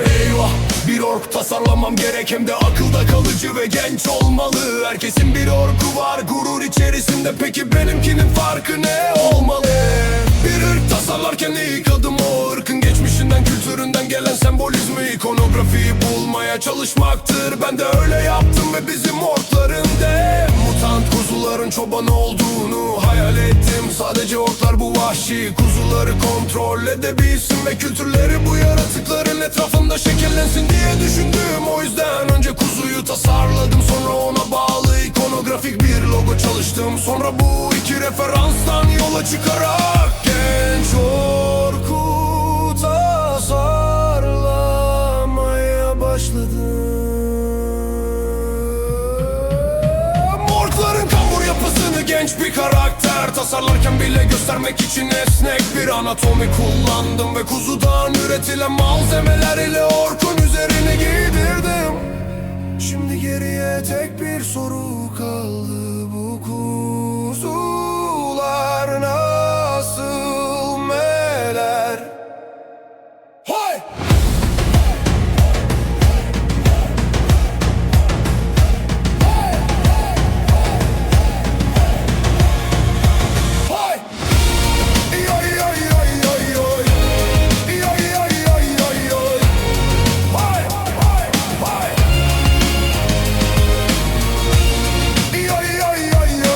Eyvah bir ork tasarlamam gerek. Hem de akılda kalıcı ve genç olmalı. Herkesin bir orku var gurur içerisinde. Peki benimkinin farkı ne olmalı? Bir ırk tasarlarken ilk adım o? Irkın geçmişinden kültüründen gelen sembolizmi ikonografiyi bulmaya çalışmaktır. Ben de öyle yaptım ve bizim orkların de Mutant kuzuların çobanı olduğunu hayal ettim. Sadece orklar bu vahşi kuzuları kontrol edebilsin Ve kültürleri bu yaratıkların etrafında tasarladım. Sonra ona bağlı ikonografik bir logo çalıştım. Sonra bu iki referanstan yola çıkarak Genç orku tasarlamaya başladım. Morgların kambur yapısını genç bir karakter Tasarlarken bile göstermek için esnek bir anatomi kullandım. Ve kuzudan üretilen malzemeler ile orkun Geriye tek bir soru kaldı bu konu.